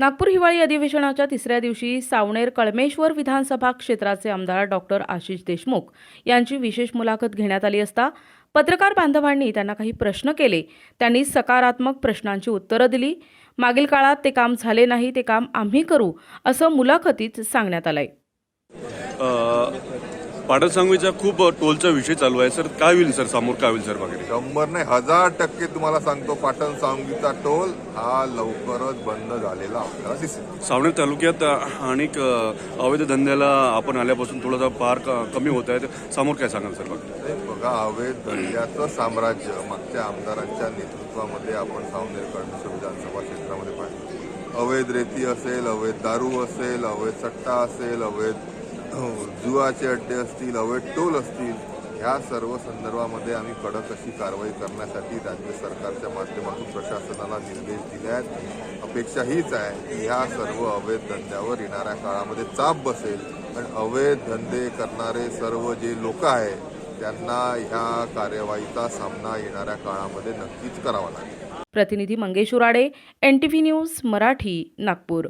नागपूर हिवाळी अधिवेशनाच्या तिसऱ्या दिवशी सावणेर कळमेश्वर विधानसभा क्षेत्राचे आमदार डॉक्टर आशिष देशमुख यांची विशेष मुलाखत घेण्यात आली असता पत्रकार बांधवांनी त्यांना काही प्रश्न केले. त्यांनी सकारात्मक प्रश्नांची उत्तरं दिली. मागील काळात ते काम झाले नाही ते काम आम्ही करू असं मुलाखतीत सांगण्यात आलंय. पाडळसांगवीचा खूप टोलचा विषय चालू आहे. सर काय होईल सर समोर? काय होईल सर वगैरे? शंभर नाही हजार टक्के तुम्हाला सांगतो पाटण सांगलीचा टोल हा लवकरच बंद झालेला आपल्याला दिसेल. सावनेर तालुक्यात अनेक अवैध धंद्याला आपण आल्यापासून थोडासा फार क- कमी होत आहे समोर काय सांगाल सर वगैरे? बघा अवैध धंद्याचं साम्राज्य मागच्या आमदारांच्या नेतृत्वामध्ये आपण सावनेर कळमेश्वर विधानसभा क्षेत्रामध्ये पाहिलं. अवैध रेती असेल अवैध दारू असेल अवैध सट्टा असेल अवैध जुआचे अड्डे असतील अवैध टोल असतील ह्या सर्व संदर्भामध्ये आम्ही कडक अशी कारवाई करण्यासाठी राज्य सरकारच्या माध्यमातून प्रशासनाला निर्देश दिले आहेत. अपेक्षा हीच आहे की ह्या सर्व अवैध धंद्यावर येणाऱ्या काळामध्ये चाप बसेल. पण अवैध धंदे करणारे सर्व जे लोक आहेत त्यांना ह्या कार्यवाहीचा सामना येणाऱ्या काळामध्ये नक्कीच करावा लागेल. प्रतिनिधी Mangesh Urade N T V news Marathi Nagpur.